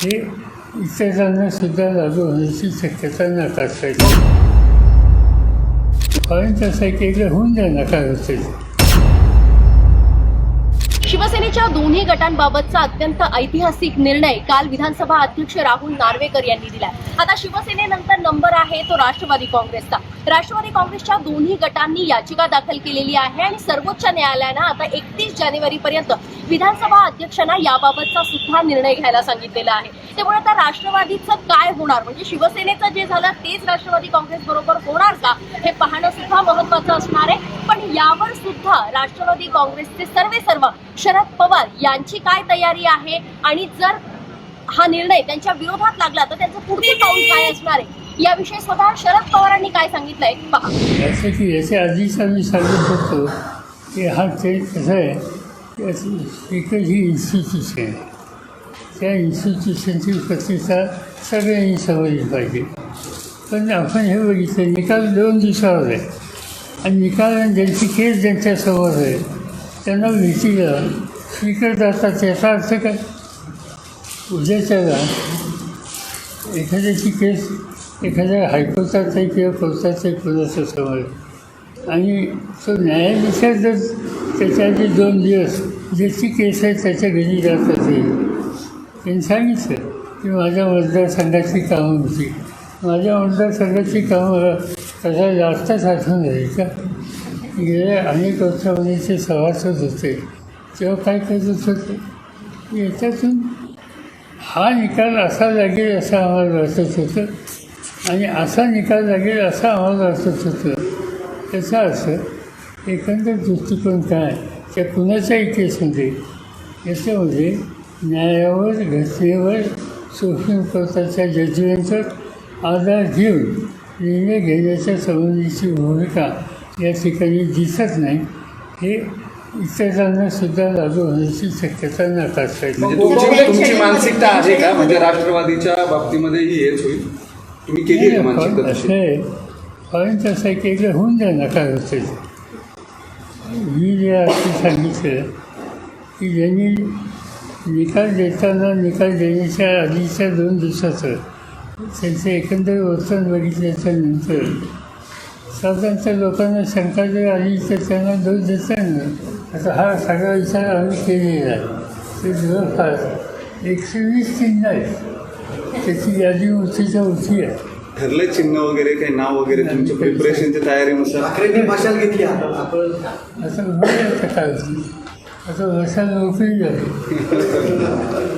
हे इतरांना सुद्धा लागू होण्याची शक्यता नाकारता येते. कारण तसं एक एकदा होऊन द्या नकार होते शिवसेनेच्या दोन्ही गटांबाबतचा अत्यंत ऐतिहासिक निर्णय काल विधानसभा अध्यक्ष राहुल नार्वेकर यांनी दिला आता शिवसेनेनंतर नंबर आहे तो राष्ट्रवादी काँग्रेसचा. राष्ट्रवादी काँग्रेसच्या दोन्ही गटांनी याचिका दाखल केलेली आहे आणि सर्वोच्च न्यायालयानं आता एकतीस जानेवारी पर्यंत विधानसभा अध्यक्षांना याबाबतचा सुद्धा निर्णय घ्यायला सांगितलेला आहे. त्यामुळे आता राष्ट्रवादीचं काय होणार? म्हणजे शिवसेनेचं जे झालं तेच राष्ट्रवादी काँग्रेस बरोबर होणार का? हे पाहणं सुद्धा महत्वाचं असणार आहे. पण यावर सुद्धा राष्ट्रवादी काँग्रेसचे सर्वे सर्व शरद पवार यांची काय तयारी आहे? आणि जर हा निर्णय त्यांच्या विरोधात लागला तर त्यांचं पुढचं पाऊल काय असणार आहे? याविषयी स्वतः शरद पवारांनी काय सांगितलंय? पहा. की याच्या आधीच आम्ही सांगत होतो की हा ते कसं आहे की ही इन्स्टिट्यूशन आहे. त्या इन्स्टिट्यूशनची प्रतिष्ठा सगळ्यांनी समजली पाहिजे. पण आपण हे बघितलं निकाल दोन दिवसावर आहे. आणि निकाल आणि ज्यांची केस ज्यांच्यासमोर आहे त्यांना भीतीला स्वीकृत जातात याचा अर्थ काय? उद्याच्याला एखाद्याची केस एखाद्या हायकोर्टात आहे किंवा कोर्टात आहे कोणाच्या समोर आणि तो न्यायाधीशात जर त्याच्या आधी दोन दिवस ज्याची केस आहे त्याच्या घरी जात असेल त्यांनी सांगितलं की माझ्या मतदारसंघाची कामं होती. माझ्या मतदारसंघाची कामं त्याचा जास्त जास्तच आठवण झाली का गेल्या अनेक वर्षामध्ये ते सभासद होते. तेव्हा काय करत होते? याच्यातून हा निकाल असा लागेल असं आम्हाला वाटत होतं. आणि असा निकाल लागेल असं आम्हाला वाटत होतं. त्याचा अर्थ एकंदर दृष्टिकोन काय? त्या कुणाच्याही केसमध्ये याच्यामध्ये न्यायावर घटनेवर सुप्रीम कोर्टाच्या जजमेंटवर आधार घेऊन निर्णय घेण्याच्या संबंधीची भूमिका या ठिकाणी दिसत नाही. हे इतरांना सुद्धा लागू होण्याची शक्यता नाकारता येते. म्हणजे तुमची तुमची मानसिकता आहे का? म्हणजे राष्ट्रवादीच्या बाबतीमध्ये ही हेच होईल? तुम्ही केली आहे का मानसिकता असं आहे कारण तसं एक एकदा होऊन द्या नकार असेल मी जे आता सांगितलं की ज्यांनी निकाल देताना निकाल देण्याच्या आधीच्या दोन दिवसाचं त्यांचं एकंदर वर्तन बघितल्याच्या नंतर. साधारणतः लोकांना शंका जर आली तर त्यांना दोष देता येणार. आता हा सगळा विचार आम्ही केलेला आहे. ते जवळपास एकशे वीस चिन्ह आहेत. त्याची यादी उंचीच्या उंची आहे. ठरले चिन्ह वगैरे काही नाव वगैरे तुमच्या प्रिपरेशनच्या तयारीनुसार? मशाल घेतली असं काय? होती आता वर्षाला नोकरी झाली